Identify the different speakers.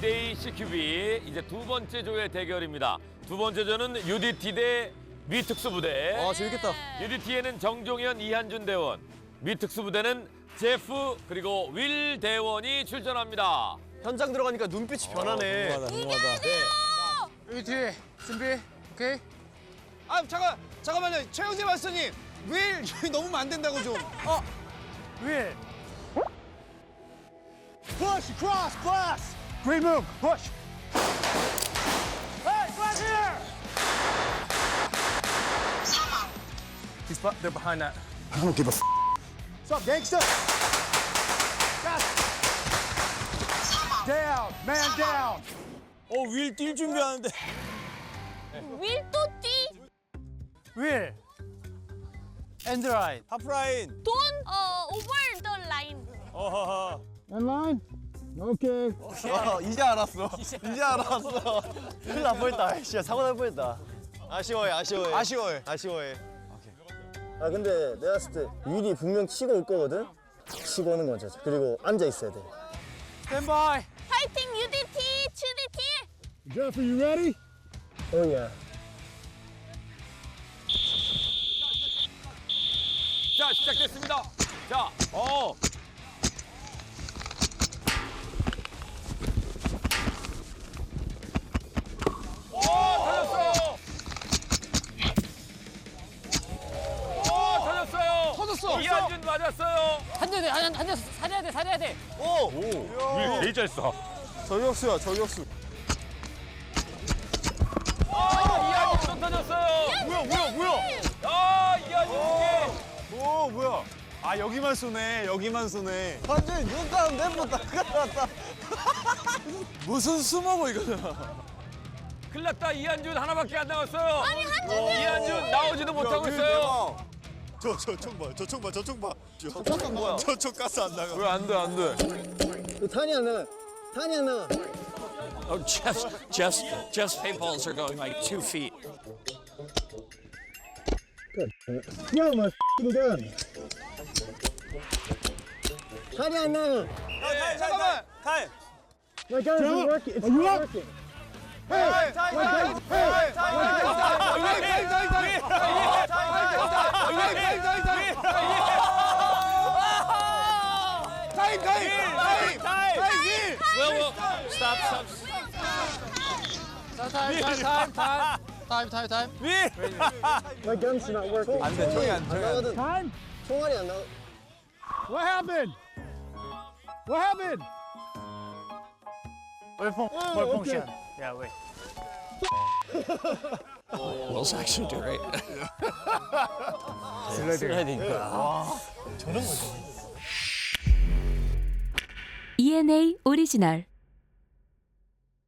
Speaker 1: 2대2 CQB 이제 두 번째 조의 대결입니다. 두 번째 조는 UDT 대 미특수부대.
Speaker 2: 아 재밌겠다.
Speaker 1: UDT에는 정종현, 이한준 대원, 미특수부대는 제프 그리고 윌 대원이 출전합니다.
Speaker 2: 현장 들어가니까 눈빛이 변하네.
Speaker 3: 궁금하다.
Speaker 4: 여기 뒤에 준비 오케이
Speaker 5: 아 잠깐 잠깐만요 최영재 마스터님 왜 여기 넘으면 안 된다고 좀.
Speaker 4: 윌 push cross cross great move push hey cross here he's bu- they're behind that
Speaker 3: I don't give a f.
Speaker 4: what's up gangster Got it. down man down
Speaker 2: 어윌 뛸 준비하는데.
Speaker 6: 윌또 뛰.
Speaker 4: 윌 엔드라인
Speaker 2: 하프라인.
Speaker 6: Don't uh, over the line.
Speaker 2: 어허허.
Speaker 3: And line. Okay.
Speaker 2: 어, 이제 알았어. 이제 알았어. 큰일 날 뻔했다. 진짜 사고 날 뻔했다. 아쉬워해, 아쉬워해. 아쉬워해. 아쉬워해.
Speaker 7: 아 근데 내가 봤을 때 윌이 분명 치고 올 거거든? 치고 오는 거죠. 그리고 앉아 있어야 돼.
Speaker 4: 스탠바이
Speaker 6: 파이팅 UDT, QDT.
Speaker 3: Jeff, are you ready?
Speaker 7: 오예.
Speaker 1: 자 시작됐습니다. 자, 어. 터졌어. 이한준 맞았어요.
Speaker 8: 한대 살려야 돼 살려야 돼
Speaker 2: 오!
Speaker 1: 윌 제일 잘 써.
Speaker 2: 저격수야, 저격수.
Speaker 1: 아 이한준 또 터졌어요.
Speaker 2: 뭐야, 뭐야, 뭐야?
Speaker 1: 아 이한준 두 개.
Speaker 2: 오, 뭐야? 아, 여기만 쏘네, 여기만 쏘네. 완전히 눈 가는 내보다 큰일났다. 무슨 수모고 이거는.
Speaker 1: 큰일 났다 이한준 하나밖에 안 나왔어요.
Speaker 6: 아니 한준이.
Speaker 1: 이한준 나오지도 못하고 있어요.
Speaker 9: 저 저총 봐, 저총 봐, 저총 봐. 저총 뭐야? 저총 가스 안 나가.
Speaker 2: 왜 안 돼, 안 돼?
Speaker 7: 탄이 안 나가. 탄이 안 나가.
Speaker 8: Oh, Jeff's, Jeff's, Jeff's paintballs are going like two feet.
Speaker 7: My f***ing gun. 탄이 안 나가.
Speaker 5: 잠깐만.
Speaker 2: 타임.
Speaker 7: My gun isn't working. It's not working.
Speaker 5: 타임 타임 Time, time, time. 타임
Speaker 2: oh.
Speaker 7: My gun's not working.
Speaker 2: 안 돼, 총이 안
Speaker 7: time?
Speaker 3: 타임!
Speaker 7: 총알이
Speaker 3: What happened? What happened?
Speaker 4: 월풍 월풍 시간. 야, 왜?
Speaker 8: models actually do, right?
Speaker 10: ENA 오리지널